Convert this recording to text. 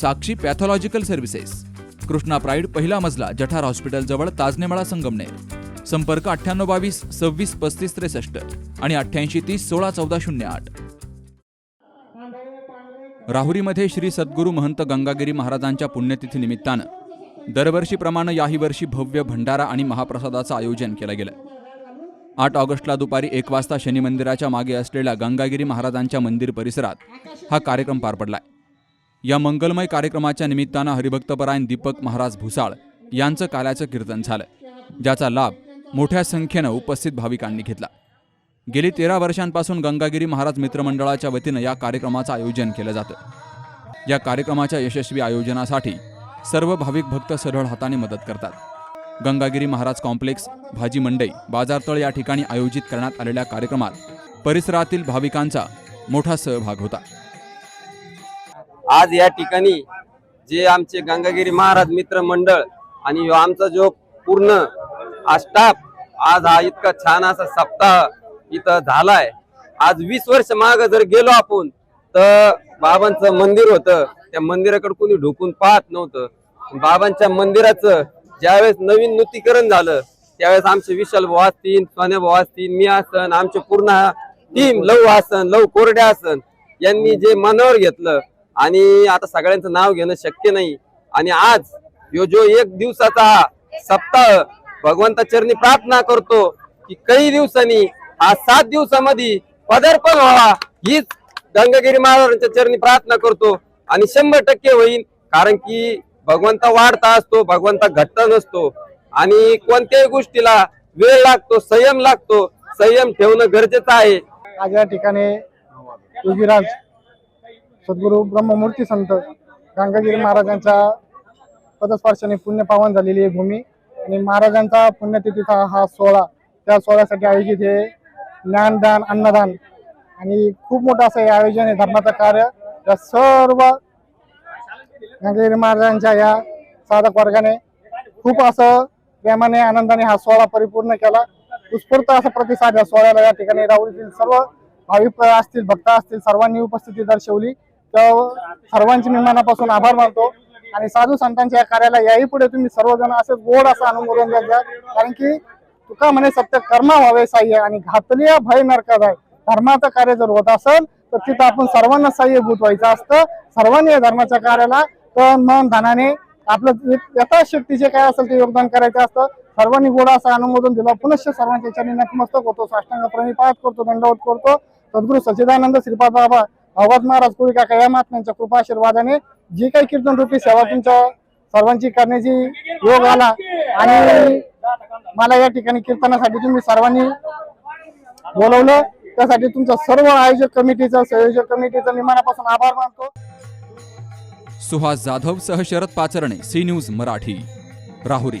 Sakshi pathological services. Krishna pride पहिला मजला जठार हॉस्पिटलजवळ ताजनेमाळा संगमनेर. संपर्क अठ्ठ्याण्णव बावीस सव्वीस पस्तीस त्रेसष्ट आणि अठ्ठ्याऐंशी तीस सोळा चौदा शून्य आठ. राहुरीमध्ये श्री सद्गुरू महंत गंगागिरी महाराजांच्या पुण्यतिथीनिमित्तानं दरवर्षीप्रमाणे याही वर्षी भव्य भंडारा आणि महाप्रसादाचं आयोजन केलं गेलं. आठ ऑगस्टला दुपारी एक वाजता शनी मंदिराच्या मागे असलेल्या गंगागिरी महाराजांच्या मंदिर परिसरात हा कार्यक्रम पार पडलाय. या मंगलमय कार्यक्रमाच्या निमित्तानं हरिभक्तपरायण दीपक महाराज भुसाळ यांचं काल्याचं कीर्तन झालं. ज्याचा लाभ मोठ्या संख्येनं उपस्थित भाविकांनी घेतला. गेली तेरा वर्षांपासून गंगागिरी महाराज मित्रमंडळाच्या वतीनं या कार्यक्रमाचं आयोजन केलं जातं. या कार्यक्रमाच्या यशस्वी आयोजनासाठी सर्व भाविक भक्त सरळ हाताने मदत करतात. गंगागिरी महाराज कॉम्प्लेक्स भाजी मंडई बाजारतळ या ठिकाणी आयोजित करण्यात आलेल्या कार्यक्रमात परिसरातील भाविकांचा मोठा सहभाग होता. आज या ठिकाणी जे आमचे गंगागिरी महाराज मित्र मंडळ आणि आमचा जो पूर्ण हा स्टाफ आज हा इतका छान असा सप्ताह इथं झालाय. आज वीस वर्ष माग जर गेलो आपण तर बाबांचं मंदिर होतं. त्या मंदिराकडे कोणी ढोकून पाहत नव्हतं. बाबांच्या मंदिराचं ज्यावेळेस नवीन नूतीकरण झालं त्यावेळेस आमचे विशाल भाऊ असतील सोन्या भाऊ असतील मी असन आमचे पूर्ण टीम लव आसन लव कोरडे आसन यांनी जे मनावर घेतलं आणि आता सगळ्यांचं नाव घेणं शक्य नाही. आणि आज यो जो एक दिवसाचा सप्ताह भगवंता चरणी प्रार्थना करतो की काही दिवसांनी हा सात दिवसामध्ये पदार्पण व्हावा हीच गंगागिरी महाराजांच्या चरणी प्रार्थना करतो. आणि शंभर टक्के होईल कारण की भगवंता वाढता असतो भगवंता घट्ट नसतो. आणि कोणत्याही गोष्टीला वेळ लागतो संयम लागतो. संयम ठेवणं गरजेचं आहे. आज या ठिकाणी सद्गुरू ब्रह्ममूर्ती संत गंगागिरी महाराजांच्या पदस्पर्शाने पुण्य पावन झालेली आहे भूमी. आणि महाराजांचा पुण्यतिथीचा हा सोहळा त्या सोहळ्यासाठी आयोजित हे ज्ञानदान अन्नदान आणि खूप मोठं असं हे आयोजन आहे धर्माचं कार्य. या सर्व गंगागिरी महाराजांच्या या साधक वर्गाने खूप असं प्रेमाने आनंदाने हा सोहळा परिपूर्ण केला. उत्स्फूर्त असा प्रतिसाद या सोहळ्याला या ठिकाणी राहुरीतील सर्व भाविक असतील भक्त असतील सर्वांनी उपस्थिती दर्शवली. तर सर्वांचे मी मनापासून आभार मानतो. आणि साधू संतांच्या या कार्याला याही पुढे तुम्ही सर्वजण असे गोड असं अनुमोदन देत कारण की तुका म्हणे सत्य कर्मा व्हावे साह्य आणि घातलीय भय नरकात आहे. धर्माचं कार्य जर होत असेल तर तिथं आपण सर्वांना साह्यभूत व्हायचं असतं. सर्वांनी या धर्माच्या कार्याला तन मन धनाने आपलं यथाशक्ती जे काय असेल ते योगदान करायचं असतं. सर्वांनी गोड असं अनुमोदन दिलं. पुनश्च सर्वांच्या चरणी नतमस्तक होतो. साष्टांग प्रणिपात करतो दंडवत करतो. सद्गुरू सच्चिदानंद श्रीपाद बाबा अवध महाराज कुळी काका या महात्म्यांच्या कृपा आशीर्वादाने जी काही कीर्तन रूपी सेवा तुमच्या सर्वांची करण्याची योग आला आणि मला या ठिकाणी कीर्तनासाठी तुम्ही सर्वांनी बोलवलं. त्यासाठी तुमचं सर्व आयोजक कमिटीचं संयोजक कमिटीचं मी मनापासून आभार मानतो. सुहास जाधव सह Sharad Pacharane C news Marathi Rahuri.